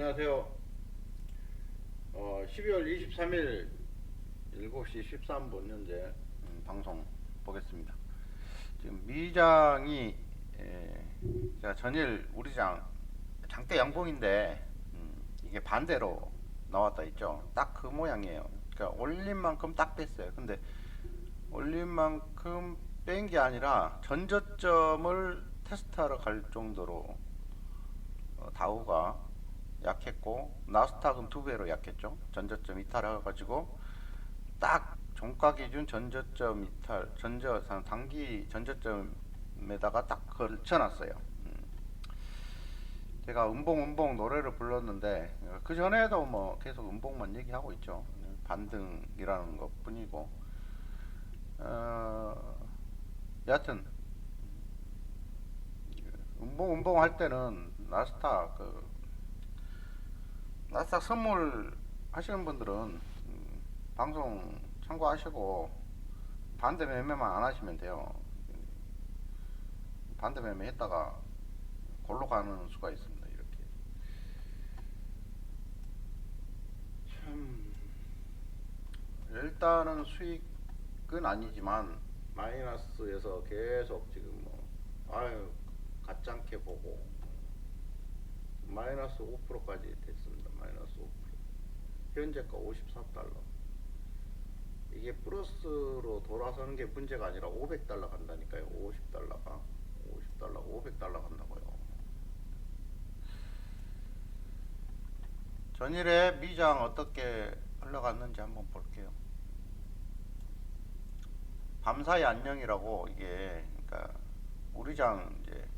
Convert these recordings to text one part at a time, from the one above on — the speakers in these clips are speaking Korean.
안녕하세요. 어, 12월 23일 7시 13분 현재 음, 방송 보겠습니다. 지금 미장이 에, 제가 전일 우리 장 장대 양봉인데 음, 이게 반대로 나왔다 있죠. 딱 그 모양이에요. 그러니까 올린 만큼 딱 뺐어요. 근데 올린 만큼 뺀 게 아니라 전저점을 테스트하러 갈 정도로 어, 다우가 약했고 나스닥은 두 배로 약했죠. 전저점 이탈해 가지고 딱 종가 기준 전저점 이탈 전저 상- 단기 전저점에다가 딱 걸쳐놨어요. 음. 제가 음봉 음봉 노래를 불렀는데 그 전에도 뭐 계속 음봉만 얘기하고 있죠. 반등이라는 것 뿐이고 어, 여하튼 음봉 음봉 할 때는 나스닥 그 나스닥 선물 하시는 분들은 음, 방송 참고하시고 반대 매매만 안 하시면 돼요. 반대 매매 했다가 골로 가는 수가 있습니다. 이렇게 참 일단은 수익은 아니지만 마이너스에서 계속 지금 뭐 아유 가짱게 보고 마이너스 5%까지 됐습니다. 마이너스 5%. 현재가 54달러. 이게 플러스로 돌아서는 게 문제가 아니라 500달러 간다니까요. 50달러가 50달러, 500달러 간다고요. 전일에 미장 어떻게 흘러갔는지 한번 볼게요. 밤사이 안녕이라고 이게 그러니까 우리 장 이제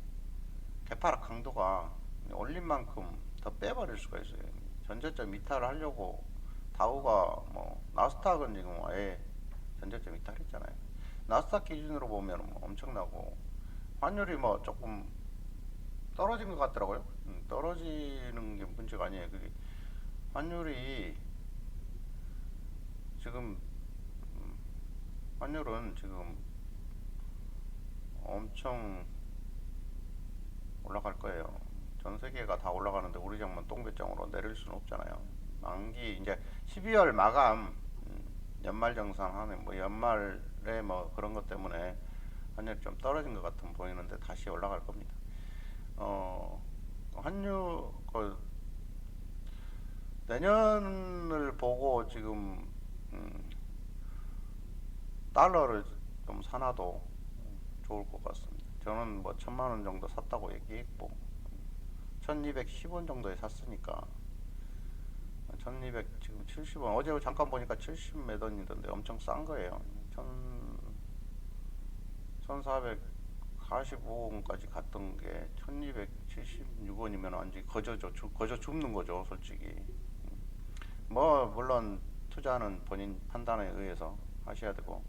개파락 강도가 올린 만큼 더 빼버릴 수가 있어요. 전저점 이탈을 하려고 다우가 뭐 나스닥은 지금 아예 전저점 이탈했잖아요. 나스닥 기준으로 보면 뭐 엄청나고 환율이 뭐 조금 떨어진 것 같더라고요. 음, 떨어지는 게 문제가 아니에요. 그게 환율이 지금 음, 환율은 지금 엄청 올라갈 거예요. 전 세계가 다 올라가는데 우리 장만 똥배짱으로 내릴 수는 없잖아요. 만기 이제 12월 마감 음, 연말 정산하네 뭐 연말에 뭐 그런 것 때문에 환율이 좀 떨어진 것 같은 보이는데 다시 올라갈 겁니다. 어 환율 그 내년을 보고 지금 음, 달러를 좀 사놔도 좋을 것 같습니다. 저는 뭐 천만 원 정도 샀다고 얘기했고 1210원 정도에 샀으니까 1200 지금 70원 어제 잠깐 보니까 70 몇 원이던데 엄청 싼 거예요. 1445원까지 갔던 게 1276원이면 완전히 거저죠. 주- 거저 줍는 거죠, 솔직히. 뭐 물론 투자는 본인 판단에 의해서 하셔야 되고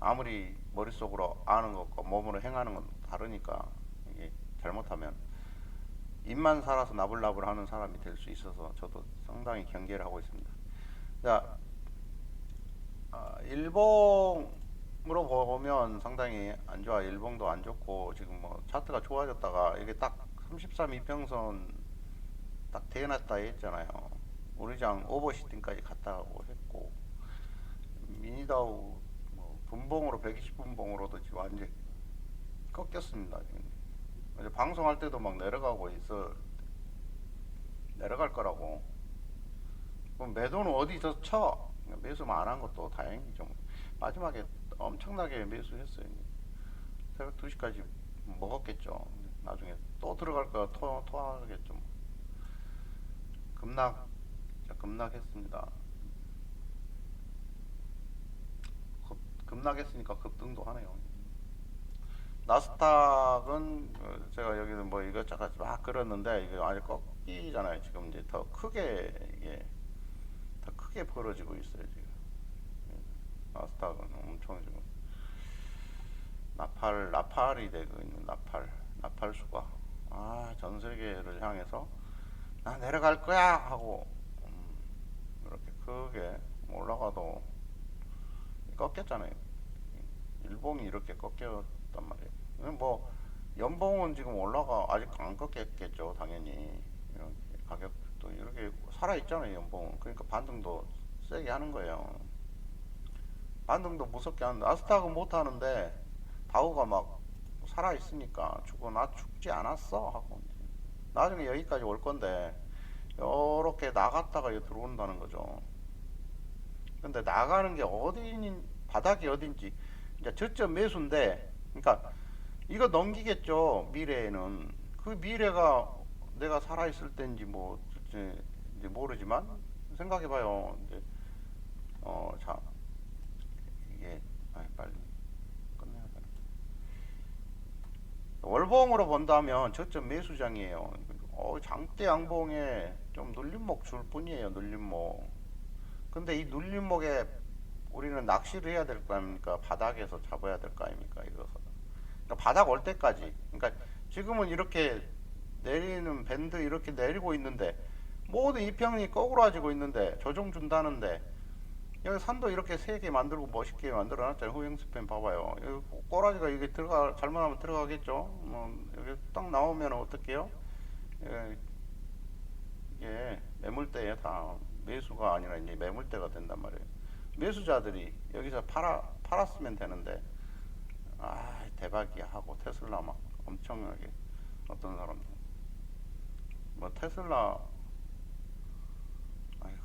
아무리 머릿속으로 아는 것과 몸으로 행하는 건 다르니까 이게 잘못하면 입만 살아서 나불나불 하는 사람이 될 수 있어서 저도 상당히 경계를 하고 있습니다. 자, 아, 일봉으로 보면 상당히 안 좋아. 일봉도 안 좋고 지금 뭐 차트가 좋아졌다가 이게 딱 33 이평선 딱 대놨다 했잖아요. 우리장 오버시팅까지 갔다고 했고 미니다우 뭐 분봉으로 120분봉으로도 지금 완전 꺾였습니다. 지금. 방송할 때도 막 내려가고 있어 내려갈 거라고. 그럼 매도는 어디서 쳐? 매수만 안한 것도 다행이죠. 마지막에 엄청나게 매수했어요. 새벽 2시까지 먹었겠죠. 나중에 또 들어갈 거 토, 토하겠죠. 급락, 자, 급락했습니다. 급, 급락했으니까 급등도 하네요. 나스닥은 어, 제가 여기는 뭐 이것저것 막 그렸는데 이게 아직 꺾이잖아요. 지금 이제 더 크게 이게 더 크게 벌어지고 있어요 지금. 예, 나스닥은 엄청 지금 나팔 나팔이 되고 있는 나팔 나팔 수가 아 전 세계를 향해서 나 내려갈 거야 하고 음, 이렇게 크게 올라가도 꺾였잖아요. 일봉이 이렇게 꺾 였단 말이에요. 뭐 연봉은 지금 올라가 아직 안 꺾였겠죠 당연히 이렇게 가격 또 이렇게 살아 있잖아요 연봉. 그러니까 반등도 세게 하는 거예요. 반등도 무섭게 하는데 아스타가 못 하는데 다우가 막 살아 있으니까 죽어 나 죽지 않았어 하고 나중에 여기까지 올 건데 요렇게 나갔다가 들어온다는 거죠. 근데 나가는 게 어디인 바닥이 어딘지 이제 저점 매수인데 그러니까 이거 넘기겠죠 미래에는. 그 미래가 내가 살아 있을 때인지 뭐 이제, 이제 모르지만 생각해봐요. 이제 어자 이게 아 빨리 끝내야 되나 월봉으로 본다면 저점 매수장이에요. 어 장대 양봉에 좀 눌림목 줄 뿐이에요 눌림목. 근데 이 눌림목에 우리는 낚시를 해야 될 거 아닙니까? 바닥에서 잡아야 될 거 아닙니까? 이것은 그러니까 바닥 올 때까지. 그러니까 지금은 이렇게 내리는 밴드 이렇게 내리고 있는데 모든 이평이 거꾸로지고 있는데 조정 준다는데 여기 산도 이렇게 세개 만들고 멋있게 만들어 놨잖아요. 후행 스팸 봐봐요. 꼬라지가 이게 들어가 잘못하면 들어가겠죠? 뭐 여기 딱 나오면 어떡해요? 예, 이게 매물대에 다. 매수가 아니라 이제 매물대가 된단 말이에요. 매수자들이 여기서 팔아 팔았으면 되는데 아 대박이야 하고 테슬라 막 엄청나게 어떤 사람들. 뭐 테슬라. 아이고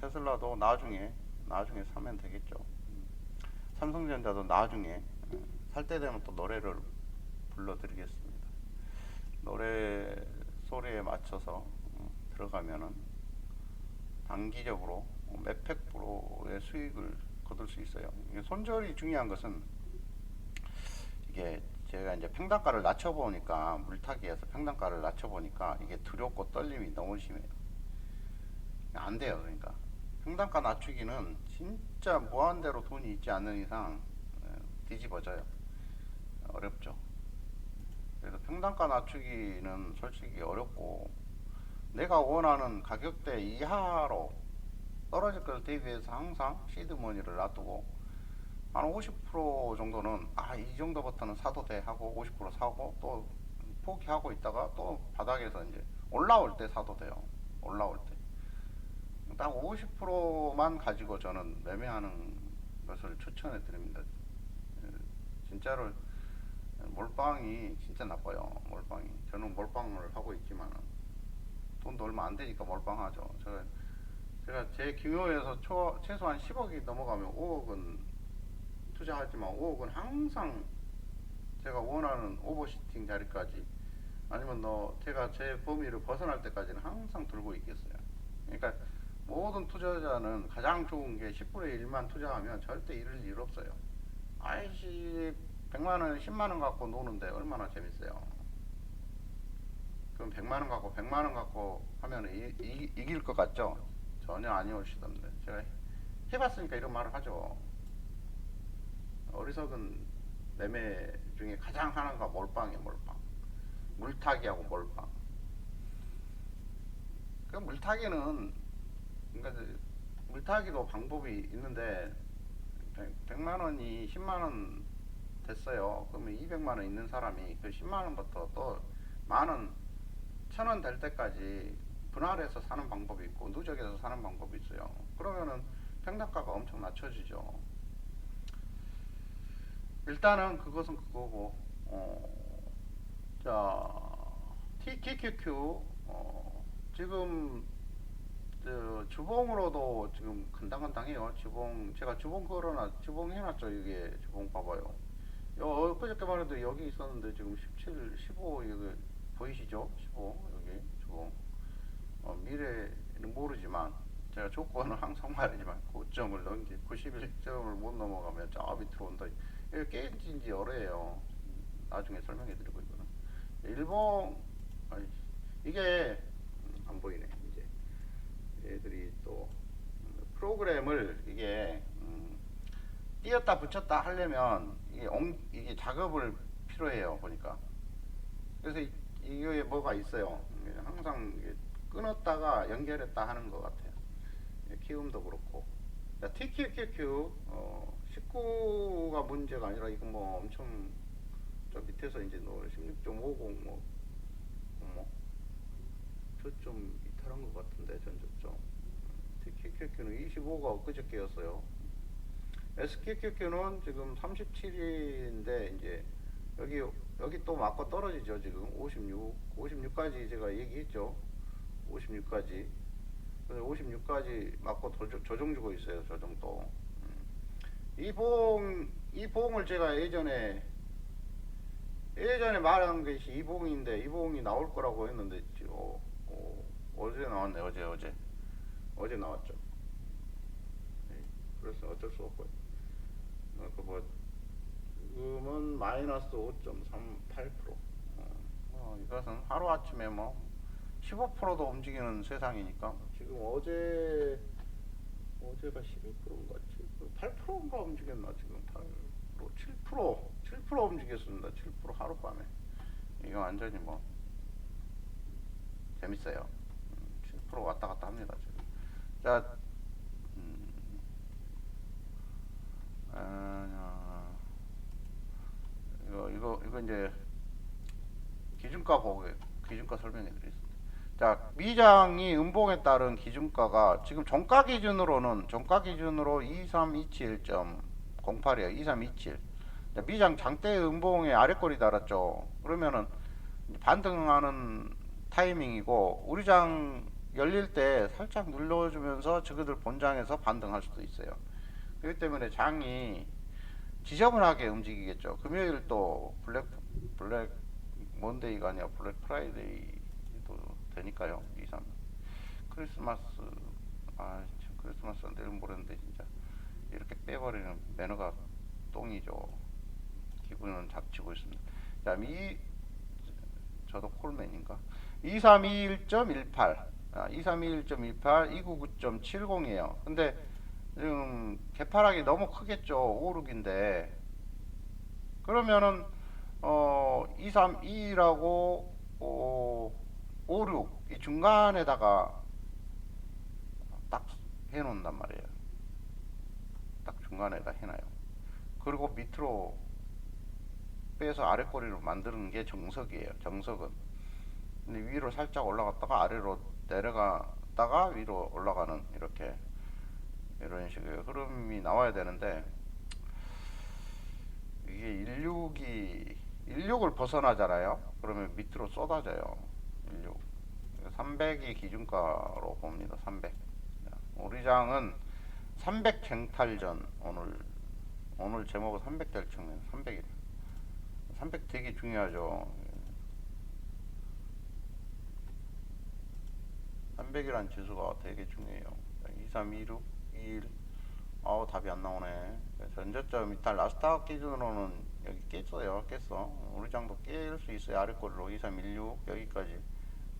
테슬라도 나중에 나중에 사면 되겠죠. 음. 삼성전자도 나중에 살 때 되면 또 노래를 불러드리겠습니다. 노래 소리에 맞춰서 음, 들어가면은 단기적으로 몇 백 프로의 수익을 거둘 수 있어요. 손절이 중요한 것은 이게 제가 이제 평단가를 낮춰보니까 물타기에서 평단가를 낮춰보니까 이게 두렵고 떨림이 너무 심해요. 안 돼요, 그러니까. 평단가 낮추기는 진짜 무한대로 돈이 있지 않는 이상 에, 뒤집어져요. 어렵죠. 그래서 평단가 낮추기는 솔직히 어렵고 내가 원하는 가격대 이하로 떨어질 것을 대비해서 항상 시드머니를 놔두고 한 50% 정도는 아 이 정도부터는 사도 돼 하고 50% 사고 또 포기하고 있다가 또 바닥에서 이제 올라올 때 사도 돼요. 올라올 때 딱 50%만 가지고 저는 매매하는 것을 추천해 드립니다. 예, 진짜로 몰빵이 진짜 나빠요 몰빵이. 저는 몰빵을 하고 있지만 돈도 얼마 안 되니까 몰빵하죠. 제가, 제가 제 규모에서 초, 최소한 10억이 넘어가면 5억은 투자하지만 5억은 항상 제가 원하는 오버시팅 자리까지 아니면 너 제가 제 범위를 벗어날 때까지는 항상 들고 있겠어요. 그러니까 모든 투자자는 가장 좋은 게 10분의 1만 투자하면 절대 잃을 일 없어요. 아이씨 100만 원, 10만 원 갖고 노는데 얼마나 재밌어요. 그럼 100만 원 갖고 100만 원 갖고 하면 이, 이, 이길 것 같죠? 전혀 아니오시던데 제가 해봤으니까 이런 말을 하죠. 어리석은 매매 중에 가장 하나가 몰빵이에요, 몰빵. 물타기하고 몰빵. 그 물타기는 그러니까 그 물타기도 방법이 있는데 100, 만 원이 10만 원 됐어요. 그러면 200만 원 있는 사람이 그 10만 원부터 또 만 원, 천 원 될 때까지 분할해서 사는 방법이 있고 누적해서 사는 방법이 있어요. 그러면은 평단가가 엄청 낮춰지죠. 일단은 그것은 그거고 어, 자 TKQQ 어, 지금 저 주봉으로도 지금 간당간당해요. 주봉 제가 주봉 걸어놔 주봉 해놨죠. 이게 주봉 봐봐요. 요 엊그저께만 해도 여기 있었는데 지금 17 15 여기 보이시죠? 15 여기 주봉. 어, 미래는 모르지만 제가 조건은 항상 말하지만 9점을 넘기 91점을 못 넘어가면 저 밑으로 온다 이거 깨진 지 오래예요. 나중에 설명해 드리고 이거는. 일본 아이, 이게 음, 안 보이네 이제. 얘들이 또 프로그램을 이게 음, 띄었다 붙였다 하려면 이게, 옮, 이게 작업을 필요해요 보니까. 그래서 이, 이게 뭐가 있어요? 항상 끊었다가 연결했다 하는 것 같아요. 키움도 그렇고. TQQQ 어, 19가 문제가 아니라 이거 뭐 엄청 저 밑에서 이제 너 16.50 뭐, 뭐 저좀 비슷한 것 같은데 전 저점. TQQQ는 25가 엊그저께였어요. SQQQ는 지금 37인데 이제 여기 여기 또 맞고 떨어지죠 지금. 56 56까지 제가 얘기했죠. 56까지. 56까지 맞고 도- 조정 주고 있어요 음. 이 봉 이 봉을 제가 예전에 예전에 말한 것이 이 봉인데 이 봉이 나올 거라고 했는데 지- 어, 어, 어제 나왔네 어제 어제. 어제 나왔죠. 네, 그래서 어쩔 수 없고요. 어, 그뭐 지금은 마이너스 5.38%. 어, 뭐 이것은 하루 아침에 뭐 15%도 움직이는 세상이니까. 지금 어제 어제가 12%인가 8%인가 움직였나 지금 8% 7% 7% 움직였습니다. 7% 하룻밤에 이거 완전히 뭐 재밌어요. 음, 7% 왔다 갔다 합니다 지금. 자, 음, 아, 이거 이거 이거 이제 기준가 보고 기준가 설명해 드리겠습니다. 자, 미장이 음봉에 따른 기준가가 지금 종가 기준으로는 종가 기준으로 2327.08이에요. 2327. 자, 미장 장대 음봉에 아래꼬리 달았죠. 그러면은 반등하는 타이밍이고 우리 장 열릴 때 살짝 눌러주면서 저그들 본장에서 반등할 수도 있어요. 그렇기 때문에 장이 지저분하게 움직이겠죠. 금요일 또 블랙 블랙 먼데이가 아니라 블랙 프라이데이도 되니까요. 2, 3 크리스마스 아 참, 크리스마스 내일 모레인데 진짜 이렇게 빼버리는 매너가 똥이죠. 기분은 잡치고 있습니다. 그다음에 이 저도 콜맨인가 2321.18 아, 2321.18 299.70이에요. 근데 지금 개파락이 너무 크겠죠. 56인데 그러면은 어 232라고 어, 56이 중간에다가 딱 해놓는단 말이에요. 딱 중간에다 해놔요. 그리고 밑으로 빼서 아래 꼬리로 만드는 게 정석이에요. 정석은. 근데 위로 살짝 올라갔다가 아래로 내려갔다가 위로 올라가는 이렇게 이런 식의 흐름이 나와야 되는데 이게 16이 16을 벗어나잖아요. 그러면 밑으로 쏟아져요. 16. 300이 기준가로 봅니다. 300. 우리 장은 300 쟁탈전 오늘 오늘 제목은 300 대청면 300이래. 300 되게 중요하죠. 300이란 지수가 되게 중요해요. 2, 3, 2, 6, 2, 1. 아우 답이 안 나오네. 전저점 이탈 라스닥 기준으로는 여기 깼어요. 깼어. 우리 장도 깰 수 있어요. 아래 꼬리로 2, 3, 1, 6 여기까지.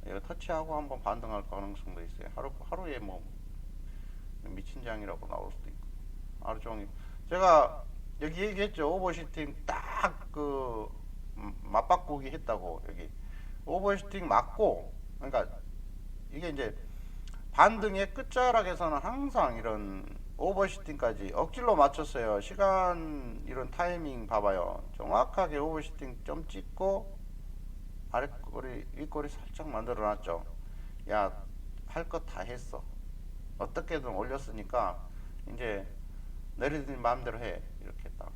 이거 터치하고 한번 반등할 가능성도 있어요. 하루 하루에 뭐 미친 장이라고 나올 수도 있고 하루 종일. 제가 여기 얘기했죠. 오버시팅 딱 그 맞바꾸기 했다고 여기 오버시팅 맞고 그러니까 이게 이제 반등의 끝자락에서는 항상 이런 오버시팅까지 억지로 맞췄어요. 시간 이런 타이밍 봐봐요. 정확하게 오버시팅 점 찍고 아래꼬리 윗꼬리 살짝 만들어 놨죠. 야 할 것 다 했어. 어떻게든 올렸으니까 이제 너희들 마음대로 해 이렇게 딱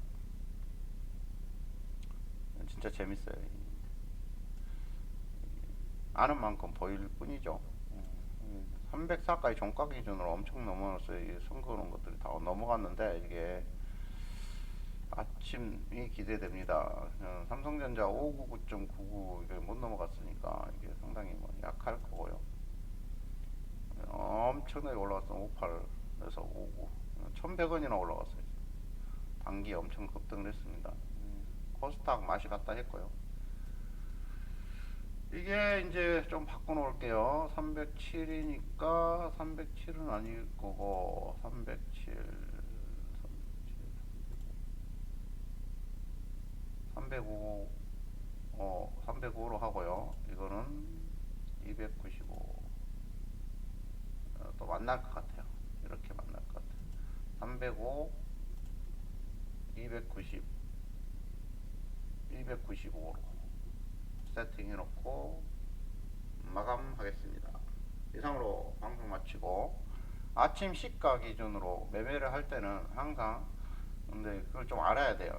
진짜 재밌어요. 아는 만큼 보일 뿐이죠. 304까지 종가 기준으로 엄청 넘어갔어요. 이 선거는 것들이 다 넘어갔는데 이게 아침이 기대됩니다. 어, 삼성전자 599.99 이게 못 넘어갔으니까 이게 상당히 뭐 약할 거고요. 엄청나게 올라갔어. 58에서 59. 1100원이나 올라갔어요. 단기 엄청 급등을 했습니다. 음, 코스닥 맛이 갔다 했고요. 이게 이제 좀 바꿔놓을게요. 307이니까 307은 아닐 거고 307, 307, 305, 어 305로 하고요. 이거는 295. 어, 또 만날 것 같아요. 이렇게 만날 것 같아요. 305, 290, 295로 세팅해 놓고 마감하겠습니다. 이상으로 방송 마치고 아침 시가 기준으로 매매를 할 때는 항상 근데 그걸 좀 알아야 돼요.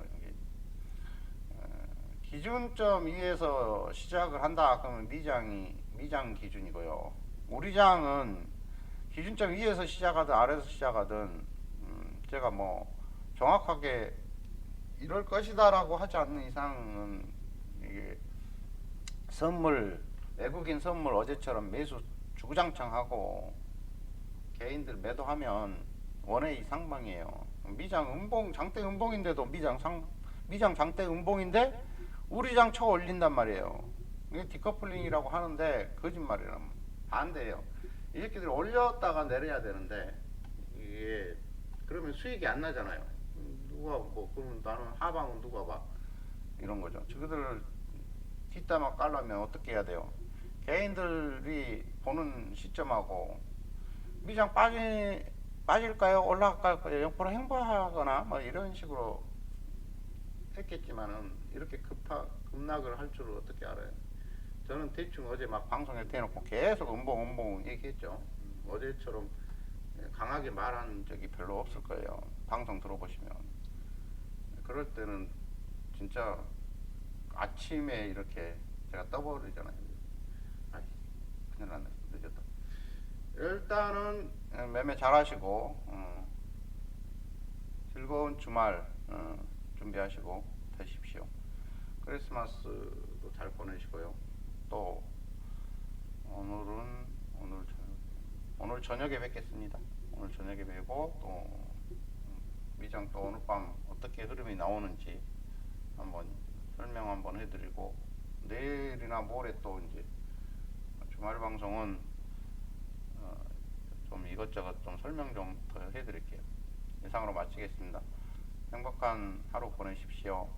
기준점 위에서 시작을 한다 그러면 미장이 미장 기준이고요. 우리 장은 기준점 위에서 시작하든 아래에서 시작하든 음, 제가 뭐 정확하게 이럴 것이다라고 하지 않는 이상은 이게 선물 외국인 선물 어제처럼 매수 주구장창하고 개인들 매도하면 원의 상방이에요. 미장 음봉 장대 음봉인데도 미장 상 미장 장대 음봉인데 우리 장 쳐 올린단 말이에요. 이게 디커플링이라고 하는데 거짓말이란 반대예요. 이 새끼들 올렸다가 내려야 되는데 이게 그러면 수익이 안 나잖아요. 음, 누가 뭐 그러면 나는 하방은 누가 봐 이런 거죠. 저들을 뒷담화 깔려면 어떻게 해야 돼요? 개인들이 보는 시점하고 미장 빠지 빠질까요? 올라갈까요? 0% 행보하거나 뭐 이런 식으로 했겠지만은 이렇게 급하 급락을 할 줄을 어떻게 알아요? 저는 대충 어제 막 방송에 대놓고 계속 음봉 음봉 얘기했죠. 음, 어제처럼 강하게 말한 적이 별로 없을 거예요. 방송 들어보시면 그럴 때는 진짜 아침에 이렇게 제가 떠버리잖아요. 아, 큰일 났네. 늦었다. 일단은 매매 잘 하시고 어, 즐거운 주말 어, 준비하시고. 크리스마스도 잘 보내시고요. 또 오늘은 오늘 저녁 오늘 저녁에 뵙겠습니다. 오늘 저녁에 뵈고 또 음, 미장 또 오늘 밤 어떻게 흐름이 나오는지 한번 설명 한번 해드리고 내일이나 모레 또 이제 주말 방송은 어, 좀 이것저것 좀 설명 좀 더 해드릴게요. 이상으로 마치겠습니다. 행복한 하루 보내십시오.